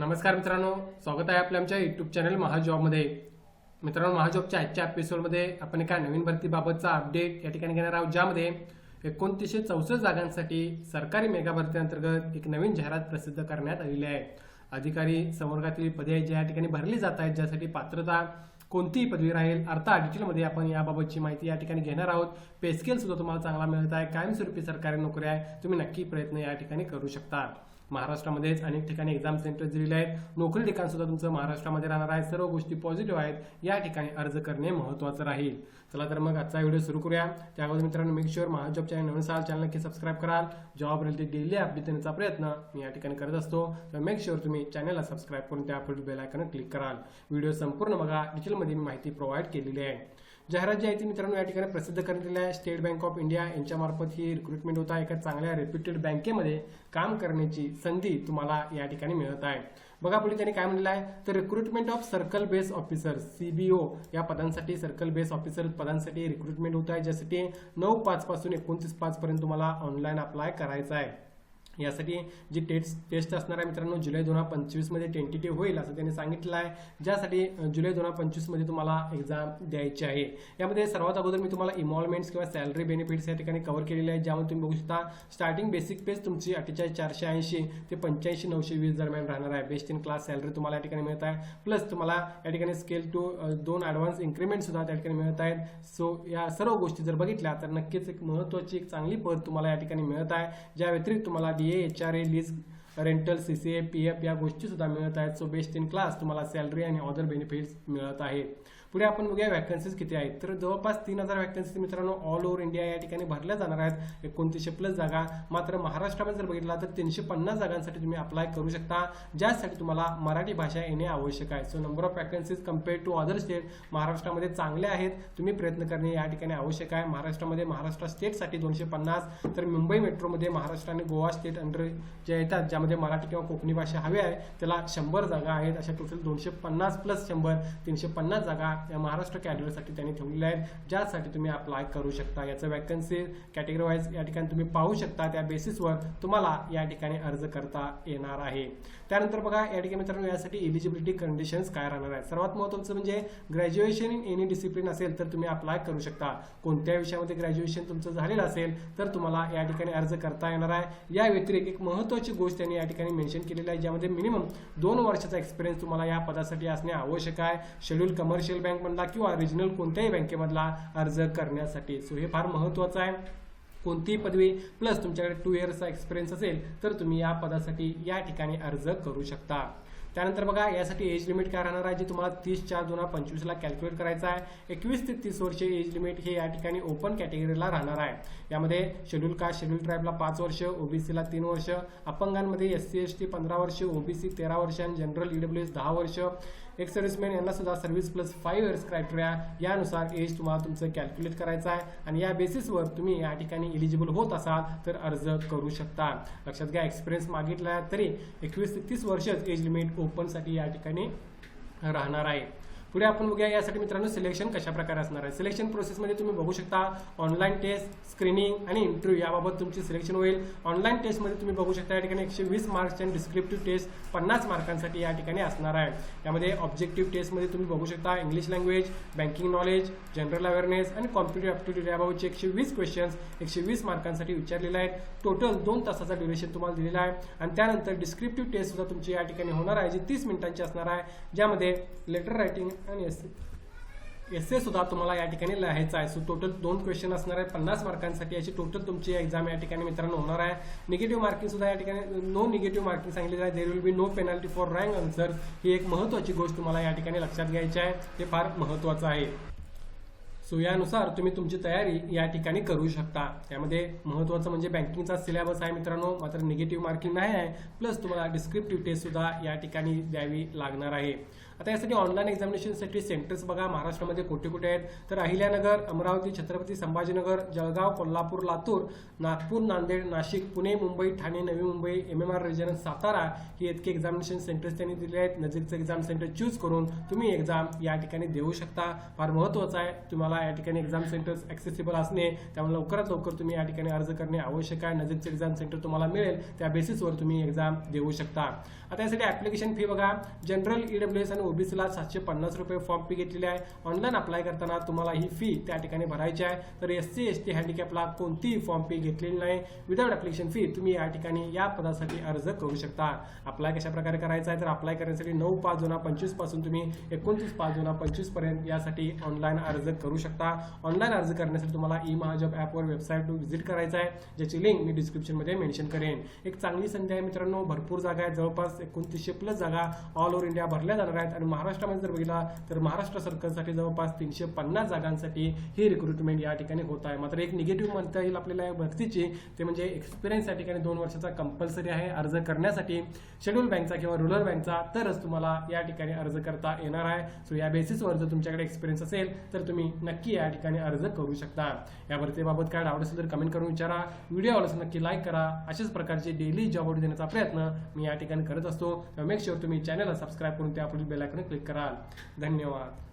नमस्कार मित्रांनो स्वागत आहे आपल्या आमच्या युट्यूब चॅनल महाजॉबमध्ये मित्रांनो महाजॉबच्या आजच्या एपिसोडमध्ये आपण एका नवीन भरतीबाबतचा अपडेट या ठिकाणी घेणार आहोत ज्यामध्ये एकोणतीसशे चौसष्ट जागांसाठी सरकारी मेगा भरती अंतर्गत एक नवीन जाहिरात प्रसिद्ध करण्यात आलेली आहे. अधिकारी संवर्गातील पदे ज्या ठिकाणी भरली जात आहेत ज्यासाठी पात्रता कोणतीही पदवी राहील अर्थात डिटेलमध्ये आपण याबाबतची माहिती या ठिकाणी घेणार आहोत. पे स्केल सुद्धा तुम्हाला चांगला मिळत आहे. कायमस्वरूपी सरकारी नोकरी आहे. तुम्ही नक्की प्रयत्न या ठिकाणी करू शकता. महाराष्ट्रामध्येच अनेक ठिकाणी एक्झाम सेंटर दिलेले आहेत. नोकरी ठिकाण सुद्धा तुमचं महाराष्ट्रामध्ये राहणार आहे. सर्व गोष्टी पॉझिटिव्ह आहेत. या ठिकाणी अर्ज करणे महत्त्वाचं राहील. चला तर मग आजचा व्हिडिओ सुरू करूया. त्या अगोदर मित्रांनो मेक शुअर महाजॉब चॅनल नवीन साल चॅनल नक्की सबस्क्राईब कराल. जॉब रिलेटेड डेली अपडेट देण्याचा प्रयत्न मी या ठिकाणी करत असतो. तर मेक शुअर तुम्ही चॅनलला सबस्क्राईब करून त्या बेल आयकॉन क्लिक कराल. व्हिडिओ संपूर्ण बघा. डिटेलमध्ये मी माहिती प्रोव्हाइड केलेली आहे. जाहिरात जी आहे ती मित्रांनो या ठिकाणी प्रसिद्ध करण्यात आली आहे. स्टेट बँक ऑफ इंडिया यांच्यामार्फत ही रिक्रुटमेंट होत आहे. एका चांगल्या रेप्युटेड बँकेमध्ये काम करण्याची संधी तुम्हाला या ठिकाणी मिळत आहे. बघा पुढे त्यांनी काय म्हणलं आहे? तर recruitment of circle base officer CBO या पदांसाठी सर्कल बेस ऑफिसर पदांसाठी रिक्रुटमेंट होत आहे. ज्यासाठी नऊ पाच पासून एकोणतीस पाच पर्यंत तुम्हाला ऑनलाईन अप्लाय करायचं आहे. यासाठी जी टेस्ट टेस्ट असणार आहे मित्रांनो जुलै दोन हजार पंचवीसमध्ये टेंटेटिव्ह होईल असं त्यांनी सांगितलं आहे. ज्यासाठी जुलै दोन हजार पंचवीसमध्ये तुम्हाला एक्झाम द्यायची आहे. यामध्ये सर्वात अगोदर मी तुम्हाला इन्व्हॉल्वमेंट्स किंवा सॅलरी बेनिफिट्स या ठिकाणी कव्हर केलेले आहे ज्यामध्ये तुम्ही बघू शकता स्टार्टिंग बेसिक पेज तुमची अठ्ठेचाळीस चारशे ऐंशी ते पंच्याऐंशी नऊशे वीस दरम्यान राहणार आहे. बेस्ट इन क्लास सॅलरी तुम्हाला या ठिकाणी मिळत आहे. प्लस तुम्हाला या ठिकाणी स्केल टू दोन ॲडव्हान्स इन्क्रीमेंट सुद्धा त्या ठिकाणी मिळत आहेत. सो या सर्व गोष्टी जर बघितल्या तर नक्कीच एक महत्त्वाची एक चांगली पद तुम्हाला या ठिकाणी मिळत आहे. ज्या व्यतिरिक्त तुम्हाला D H R A lease rental C C A P F या गोष्टी सुद्धा मिळत आहेत. सो बेस्ट इन क्लास तुम्हाला सॅलरी आणि अदर बेनिफिट्स मिळत आहेत. पुढे आपण बघूया वॅकन्सीज किती आहेत. तर जवळपास तीन हजार वॅकन्सीज मित्रांनो ऑल ओव्हर इंडिया या ठिकाणी भरल्या जाणार आहेत. एकोणतीसशे प्लस जागा. मात्र महाराष्ट्रामध्ये जर बघितला तर तीनशे पन्नास जागांसाठी तुम्ही अप्लाय करू शकता. ज्यासाठी तुम्हाला मराठी भाषा येणे आवश्यक आहे. So number of vacancies compare to other state महाराष्ट्रामध्ये चांगले आहेत. तुम्ही प्रयत्न करणे या ठिकाणी आवश्यक आहे. महाराष्ट्रामध्ये महाराष्ट्र स्टेटसाठी दोनशे पन्नास. तर मुंबई मेट्रोमध्ये महाराष्ट्र आणि गोवा स्टेट अंडर जे येतात ज्यामध्ये मराठी किंवा कोकणी भाषा हवी आहे त्याला शंभर जागा आहेत. अशा टोटल दोनशे पन्नास प्लस शंभर तीनशे पन्नास जागा या महाराष्ट्र कॅडरसाठी त्यांनी ठेवलेल्या आहेत. ज्यासाठी तुम्ही अप्लाय करू शकता. याचं वॅकन्सी कॅटेगरी वाईज या ठिकाणी तुम्ही पाहू शकता. त्या बेसिसवर तुम्हाला या ठिकाणी अर्ज करता येणार आहे. त्यानंतर बघा या ठिकाणी मित्रांनो यासाठी एलिजिबिलिटी कंडिशन्स काय राहणार आहे सर्वात महत्त्वाचं म्हणजे ग्रॅज्युएशन इन एनी डिसिप्लिन असेल तर तुम्ही अप्लाय करू शकता. कोणत्या विषयामध्ये ग्रॅज्युएशन तुमचं झालेलं असेल तर तुम्हाला या ठिकाणी अर्ज करता येणार आहे. या व्यतिरिक्त एक महत्त्वाची गोष्ट त्यांनी या ठिकाणी मेन्शन केलेली आहे ज्यामध्ये मिनिमम दोन वर्षाचा एक्सपिरियन्स तुम्हाला या पदासाठी असणे आवश्यक आहे. शेड्यूल कमर्शियल बँकमधला किंवा रिजनल कोणत्याही बँकेमधला अर्ज करण्यासाठी. सो हे फार महत्त्वाचं आहे. कोणतीही पदवी प्लस तुमच्याकडे टू इयर्सचा एक्सपिरियन्स असेल तर तुम्ही या पदासाठी या ठिकाणी अर्ज करू शकता. त्यानंतर बघा यासाठी एज लिमिट काय राहणार आहे जे तुम्हाला तीस चार दोन हजार पंचवीसला कॅल्क्युलेट करायचं आहे. एकवीस ते तीस वर्ष एज लिमिट हे या ठिकाणी ओपन कॅटेगरीला राहणार आहे. यामध्ये शेड्यूल कास्ट शेड्यूल ट्राईबला पाच वर्ष ओबीसीला तीन वर्ष अपंगांमध्ये एस सी एस टी पंधरा वर्ष ओबीसी तेरा वर्ष आणि जनरल ईडब्ल्यू एस दहा वर्ष. एक सर्व्हिसमॅन यांना सुद्धा service plus five years criteria यानुसार एज तुम्हाला तुमचं कॅल्क्युलेट करायचं आहे. आणि या बेसिसवर तुम्ही या ठिकाणी इलिजिबल होत असाल तर अर्ज करू शकता. लक्षात घ्या एक्सपिरियन्स मागितला तरी एकवीस ते तीस वर्षच एज लिमिट ओपनसाठी या ठिकाणी राहणार आहे. पुढे आपण बघूया यासाठी मित्रांनो सिलेक्शन कशा प्रकारे असणार आहे. सिलेक्शन प्रोसेसमध्ये तुम्ही बघू शकता ऑनलाईन टेस्ट स्क्रीनिंग आणि इंटरव्ह्यू याबाबत तुमची सिलेक्शन होईल. ऑनलाईन टेस्टमध्ये तुम्ही बघू शकता या ठिकाणी एकशे वीस मार्क्स आणि डिस्क्रिप्टिव्ह टेस्ट पन्नास मार्कांसाठी या ठिकाणी असणार आहे. यामध्ये ऑब्जेक्टिव्ह टेस्टमध्ये तुम्ही बघू शकता English language banking knowledge general awareness आणि कॉम्प्युटर ॲप्टिट्यूड याबाबतचे एकशे वीस क्वेश्चन्स एकशे वीस मार्कांसाठी विचारलेले आहेत. टोटल दोन तासाचा ड्युरेशन तुम्हाला दिलेला आहे. आणि त्यानंतर डिस्क्रिप्टिव्ह टेस्ट सुद्धा तुमची या ठिकाणी होणार आहे जी तीस मिनिटांची असणार आहे. ज्यामध्ये लेटर रायटिंग आणि एस एस सुद्धा तुम्हाला या ठिकाणी लिहायचा आहे. सो टोटल दोन क्वेश्चन असणार आहे. पन्नास मार्कांसाठी याची टोटल तुमची एक्झाम या ठिकाणी मित्रांनो होणार आहे. निगेटिव्ह मार्किंग सुद्धा या ठिकाणी नो निगेटिव्ह मार्किंग सांगितलेलं आहे. There will be no penalty for wrong answer ही एक महत्त्वाची गोष्ट तुम्हाला या ठिकाणी लक्षात घ्यायची आहे. हे फार महत्त्वाचं आहे. सो यानुसार तुम्ही तुमची तयारी या ठिकाणी करू शकता. त्यामध्ये महत्त्वाचं म्हणजे बँकिंगचा सिलेबस आहे मित्रांनो. मात्र निगेटिव्ह मार्किंग नाही आहे. प्लस तुम्हाला डिस्क्रिप्टिव्ह टेस्ट सुद्धा या ठिकाणी द्यावी लागणार आहे. आता यासाठी ऑनलाईन एक्झामिनेशनसाठी सेंटर्स बघा महाराष्ट्रामध्ये कुठे कुठे आहेत? तर Ahilyanagar Amravati Chhatrapati Sambhajinagar Jalgaon Kolhapur Latur Nagpur Nanded Nashik Pune Mumbai Thane Navi Mumbai M M R region Satara ही इतके एक्झामिनेशन सेंटर्स त्यांनी दिले आहेत. नजीकचं एक्झाम सेंटर चूज करून तुम्ही एक्झाम या ठिकाणी देऊ शकता. फार महत्त्वाचं आहे तुम्हाला या ठिकाणी एक्झाम सेंटर्स ॲक्सेसिबल असणे त्यामुळे लवकरात लवकर तुम्ही या ठिकाणी अर्ज करणे आवश्यक आहे. नजीकचे एक्झाम सेंटर तुम्हाला मिळेल त्या बेसिसवर तुम्ही एक्झाम देऊ शकता. आता यासाठी ऍप्लिकेशन फी बघा. जनरल ईडब्ल्यू एस आणि ओबीसीला सातशे पन्नास रुपये फॉर्म फी घेतलेली आहे. ऑनलाईन अप्लाय करताना तुम्हाला ही फी त्या ठिकाणी भरायची आहे. तर एस सी एस टी हँडिकॅपला कोणतीही फॉर्म फी घेतलेली नाही. विदाउट ॲप्लिकेशन फी तुम्ही या ठिकाणी या पदासाठी अर्ज करू शकता. अप्लाय कशा प्रकारे करायचा आहे? तर अप्लाय करण्यासाठी नऊ पाच दोन हजार पंचवीसपासून तुम्ही एकोणतीस पाच दोन हजार पंचवीसपर्यंत यासाठी ऑनलाईन अर्ज करू शकता. ऑनलाईन अर्ज करण्यासाठी तुम्हाला ई महाजॉब ॲपवर वेबसाईट व्हिजिट करायचं आहे. ज्याची लिंक मी डिस्क्रिप्शनमध्ये मेन्शन करेन. एक चांगली संधी आहे मित्रांनो. भरपूर जागा आहेत. जवळपास एकोणतीसशे प्लस जागा ऑल ओव्हर इंडिया भरल्या जाणार आहेत. आणि महाराष्ट्रामध्ये जर बघितला तर महाराष्ट्र सरकारसाठी जवळपास तीनशे पन्नास जागांसाठी ही रिक्रुटमेंट या ठिकाणी होत आहे. मात्र एक निगेटिव्ह म्हणता येईल आपल्याला या भरतीची ते म्हणजे एक्सपिरियन्स या ठिकाणी दोन वर्षाचा कंपल्सरी आहे अर्ज करण्यासाठी. शेड्यूल बँकचा किंवा रुरल बँकचा तरच तुम्हाला या ठिकाणी अर्ज करता येणार आहे. सो या बेसिसवर जर तुमच्याकडे एक्सपिरियन्स असेल तर तुम्ही नक्की या ठिकाणी अर्ज करू शकता. या भरतीबाबत काय डाऊट असेल तर कमेंट करून विचारा. व्हिडिओ आवडल्यास नक्की लाईक करा. अशाच प्रकारचे डेली जॉब देण्याचा प्रयत्न मी या ठिकाणी करत असतो. मेक शुअर तुम्ही चॅनलला सबस्क्राईब करून त्या पुढील बेल आयकॉन क्लिक कराल. धन्यवाद.